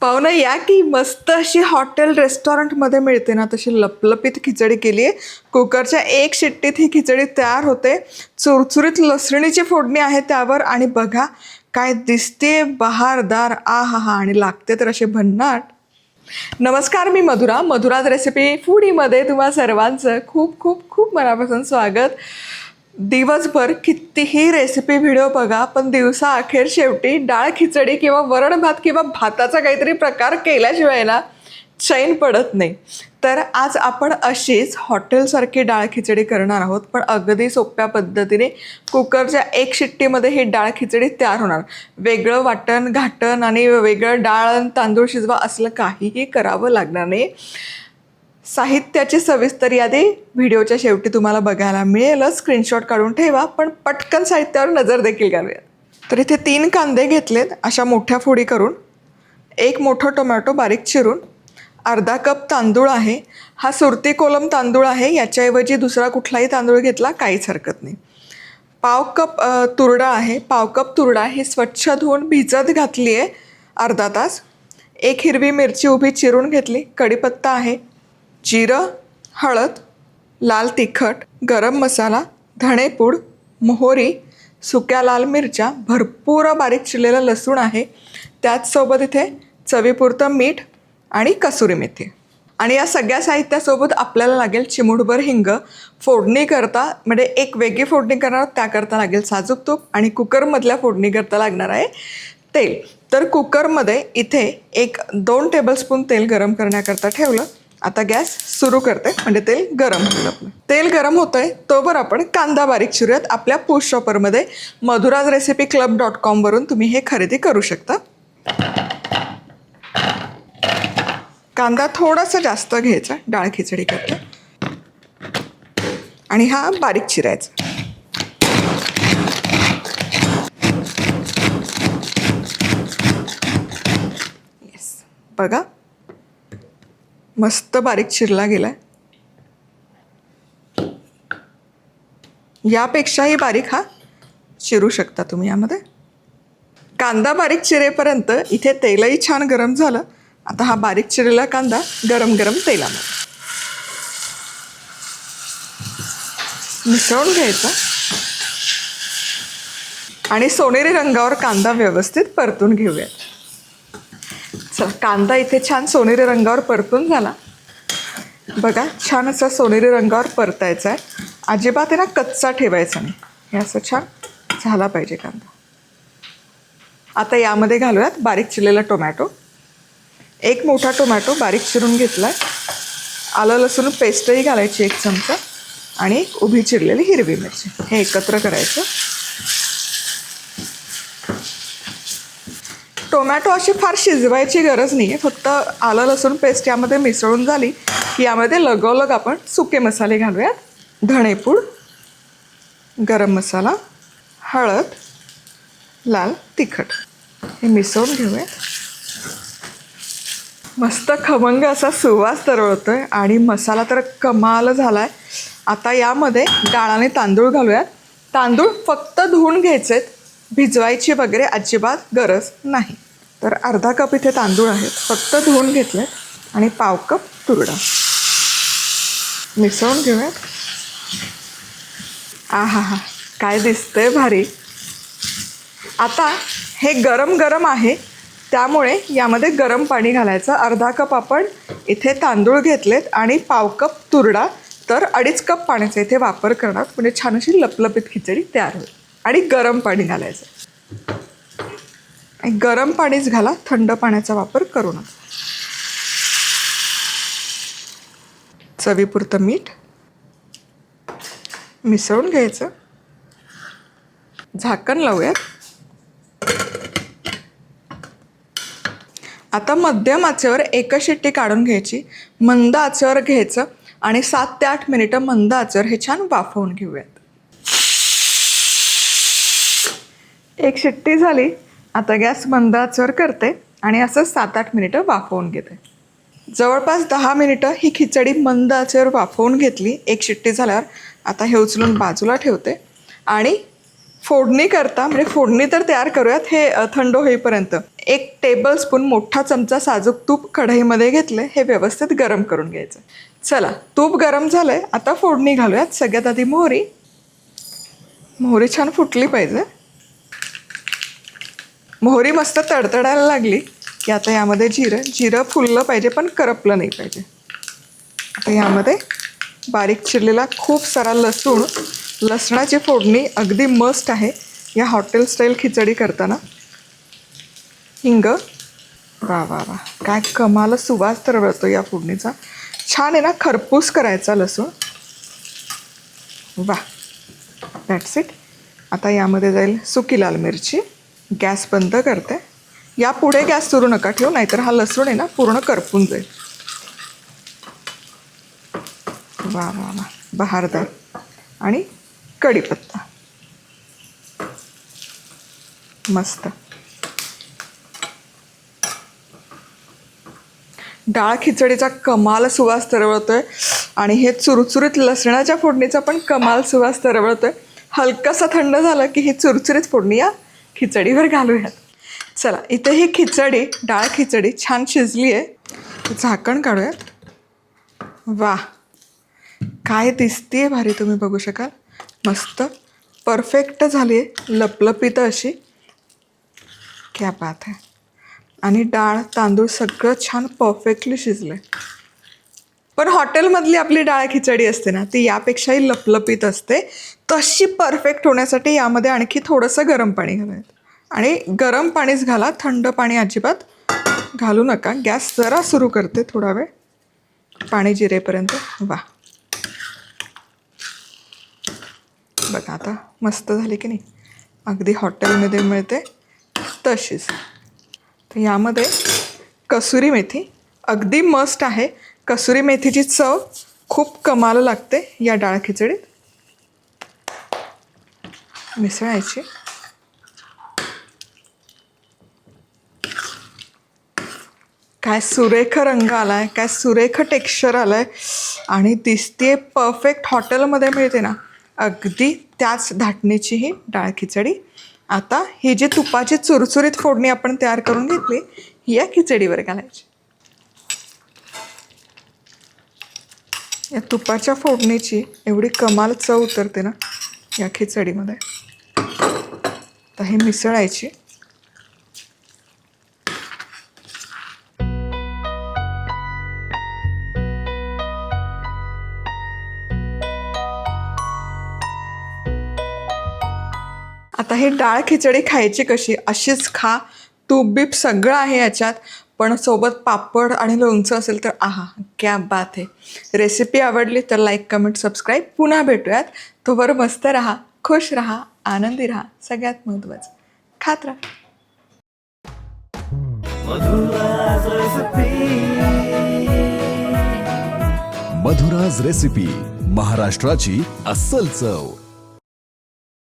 पाहुणा या की मस्त अशी हॉटेल रेस्टॉरंटमध्ये मिळते ना तशी लपलपीत खिचडी केली आहे. कुकरच्या एक शिट्टीत ही खिचडी तयार होते. चुरचुरीत लसणीची फोडणी आहे त्यावर आणि बघा काय दिसते बहारदार आ हा हा आणि लागते तर असे भन्नाट. नमस्कार मी मधुरा. मधुराज रेसिपी फूडीमध्ये तुम्हा सर्वांचं खूप खूप खूप मनापासून स्वागत. दिवसभर कितीही रेसिपी व्हिडिओ बघा पण दिवसा अखेर शेवटी डाळ खिचडी किंवा वरण भात किंवा भाताचा काहीतरी प्रकार केल्याशिवाय ना चैन पडत नाही. तर आज आपण अशीच हॉटेलसारखी डाळ खिचडी करणार आहोत पण अगदी सोप्या पद्धतीने कुकरच्या एक शिट्टीमध्ये ही डाळ खिचडी तयार होणार. वेगळं वाटण घाटण आणि वेगळं डाळ आणि तांदूळ शिजवा असलं काहीही करावं लागणार नाही. साहित्याची सविस्तर यादी व्हिडिओच्या शेवटी तुम्हाला बघायला मिळेलच. स्क्रीनशॉट काढून ठेवा पण पटकन साहित्यावर नजर देखील घालूयात तर इथे तीन कांदे घेतलेत अशा मोठ्या फोडी करून. एक मोठं टोमॅटो बारीक चिरून. अर्धा कप तांदूळ आहे. हा सुरती कोलम तांदूळ आहे याच्याऐवजी दुसरा कुठलाही तांदूळ घेतला काहीच हरकत नाही. पाव कप तुरडा आहे. पाव कप तुरडा ही स्वच्छ धुवून भिजत घातली आहे अर्धा तास. एक हिरवी मिरची उभी चिरून घेतली. कढीपत्ता आहे. जिरं हळद लाल तिखट गरम मसाला धणेपूड मोहरी सुक्या लाल मिरच्या भरपूर बारीक चिरलेलं लसूण आहे. त्याचसोबत इथे चवीपुरतं मीठ आणि कसुरी मेथी. आणि या सगळ्या साहित्यासोबत आपल्याला लागेल चिमूटभर हिंग. फोडणी करता म्हणजे एक वेगळी फोडणी करणार त्याकरता लागेल साजूक तूप आणि कुकरमधल्या फोडणी करता लागणार आहे तेल. तर कुकरमध्ये इथे एक दोन टेबलस्पून तेल गरम करण्याकरता ठेवलं. आता गॅस सुरू करते. म्हणजे तेल गरम होईल आपलं. तेल गरम होतंय तोवर आपण कांदा बारीक चिरूयात. आपल्या पोस्ट शॉपरमध्ये मधुराज रेसिपी क्लब डॉट कॉमवरून तुम्ही हे खरेदी करू शकता. कांदा थोडासा जास्त घ्यायचा डाळ खिचडी करते. आणि हा बारीक चिरायचा. बघा. मस्त बारीक चिरला गेलाय. यापेक्षाही बारीक हा चिरू शकता तुम्ही यामध्ये. कांदा बारीक चिरेपर्यंत इथे तेलही छान गरम झालं. आता हा बारीक चिरलेला कांदा गरम गरम तेलामध्ये. मिसळून घ्यायचा. आणि सोनेरी रंगावर कांदा व्यवस्थित परतून घेऊयात. चल कांदा इथे छान सोनेरी रंगावर परतून झाला. बघा छान असा सोनेरी रंगावर परतायचा आहे. अजिबात आहे ना कच्चा ठेवायचा नाही. हे असं छान झाला पाहिजे कांदा. आता यामध्ये घालूयात बारीक चिरलेला टोमॅटो. एक मोठा टोमॅटो बारीक चिरून घेतला आहे आलं लसूण पेस्टही घालायची एक चमचा आणि एक उभी चिरलेली हिरवी मिरची. हे एकत्र करायचं. टोमॅटो अशी फार शिजवायची गरज नाही आहे फक्त आलं लसूण पेस्ट यामध्ये मिसळून झाली की यामध्ये लगोलग आपण सुके मसाले घालूयात. धणेपूड गरम मसाला हळद लाल तिखट. हे मिसळून घेऊयात. मस्त खमंग असा सुवास तरवळतोय आणि मसाला तर कमाल झाला आहे आता यामध्ये डाळ आणि तांदूळ घालूयात. तांदूळ फक्त धुवून आहेत भिजवायची वगैरे अजिबात गरज नाही. तर अर्धा कप इथे तांदूळ आहेत. फक्त धुवून घेतले आणि पाव कप तुरडा. मिसळून घेऊयात. आ हा हा काय दिसतंय भारी. आता हे गरम गरम आहे. त्यामुळे यामध्ये गरम पाणी घालायचं. अर्धा कप आपण इथे तांदूळ घेतलेत आणि पाव कप तुरडा. तर अडीच कप पाण्याचा इथे वापर करणार. म्हणजे छान अशी लपलपीत खिचडी तयार होईल. आणि गरम पाणी घालायचं. आणि गरम पाणीच घाला थंड पाण्याचा वापर करू नका. चवीपुरतं मीठ मिसळून घ्यायचं. झाकण लावूयात. आता मध्यम आचेवर एकच शिट्टी काढून घ्यायची. मंद आचेवर घ्यायचं आणि सात ते आठ मिनिटं मंद आचेवर हे छान वाफवून घेऊयात. एक शिट्टी झाली. आता गॅस मंदाचवर करते आणि असं सात आठ मिनिटं वाफवून घेते. जवळपास दहा मिनिटं ही खिचडी मंद आचेवर वाफवून घेतली. एक शिट्टी झाल्यावर आता हे उचलून बाजूला ठेवते. आणि फोडणी करता म्हणजे फोडणी तर तयार करूयात हे थंड होईपर्यंत. एक टेबल स्पून मोठा चमचा साजूक तूप कढईमध्ये घेतले. हे व्यवस्थित गरम करून घ्यायचं. चला तूप गरम झालं आहे आता फोडणी घालूयात. सगळ्यात आधी मोहरी. मोहरी छान फुटली पाहिजे. मोहरी मस्त तडतडायला लागली की आता यामध्ये जिरं जिरं फुललं पाहिजे पण करपलं नाही पाहिजे. आता यामध्ये बारीक चिरलेला खूप सारा लसूण लसणाची फोडणी अगदी मस्ट आहे. या हॉटेल स्टाईल खिचडी करताना. हिंग. वा वा वा. काय कमाल सुवास तरवळतो या फोडणीचा. छान आहे ना खरपूस करायचा लसूण. वा. दॅट्स इट आता यामध्ये जाईल सुकी लाल मिरची. गॅस बंद करते. यापुढे गॅस सुरू नका ठेवू नाहीतर हा लसूण आहे ना पूर्ण करपून जाईल. वा वा वा. बहारदार. आणि कढीपत्ता. मस्त. डाळ खिचडीचा कमाल सुवास तरवळतोय. आणि हे चुरचुरीत लसणाच्या फोडणीचा पण कमाल सुवास तरवळतोय. हलकासा थंड झाला की ही चुरचुरीत फोडणी या. खिचडीवर घालूयात. चला इथे ही खिचडी डाळ खिचडी छान शिजली आहे झाकण काढूयात. वा काय दिसतीये भारी तुम्ही बघू शकाल. मस्त परफेक्ट झाली आहे लपलपीत अशी. क्या बात आहे. आणि डाळ तांदूळ सगळं छान परफेक्टली शिजलं आहे पण हॉटेलमधली आपली डाळ खिचडी असते ना ती यापेक्षाही लपलपीत असते. तशी परफेक्ट होण्यासाठी यामध्ये आणखी थोडंसं गरम पाणी घालायचं. आणि गरम पाणीच घाला थंड पाणी अजिबात घालू नका. गॅस जरा सुरू करते थोडा वेळ. पाणी जिरेपर्यंत. वा. बघा आता मस्त झाली की नाही. अगदी हॉटेलमध्ये मिळते तशीच. तर यामध्ये कसुरी मेथी अगदी मस्ट आहे. कसुरी मेथीची चव खूप कमाल लागते या डाळ खिचडीत. मिसळायची. काय सुरेख रंग आलाय काय सुरेख टेक्स्चर आलाय आणि दिसते परफेक्ट हॉटेलमध्ये मिळते ना. अगदी त्याच धाटणीची ही डाळ खिचडी. आता ही जी तुपाची चुरचुरीत फोडणी आपण तयार करून घेतली ही या खिचडीवर घालायची. या तुपाच्या फोडणीची एवढी कमाल चव उतरते ना या खिचडीमध्ये. तर हे मिसळायची. आता ही डाळ खिचडी खायची कशी? अशीच खा. तूप बीप सगळं आहे याच्यात. पण सोबत पापड आणि लोणचं असेल तर आहा क्या बात आहे रेसिपी आवडली तर लाईक कमेंट सबस्क्राईब पुन्हा भेटूयात. तोवर मस्त राहा खुश राहा आनंदी राहा. सगळ्यात महत्त्वाचं खात राहा. मधुराज रेसिपी महाराष्ट्राची अस्सल चव.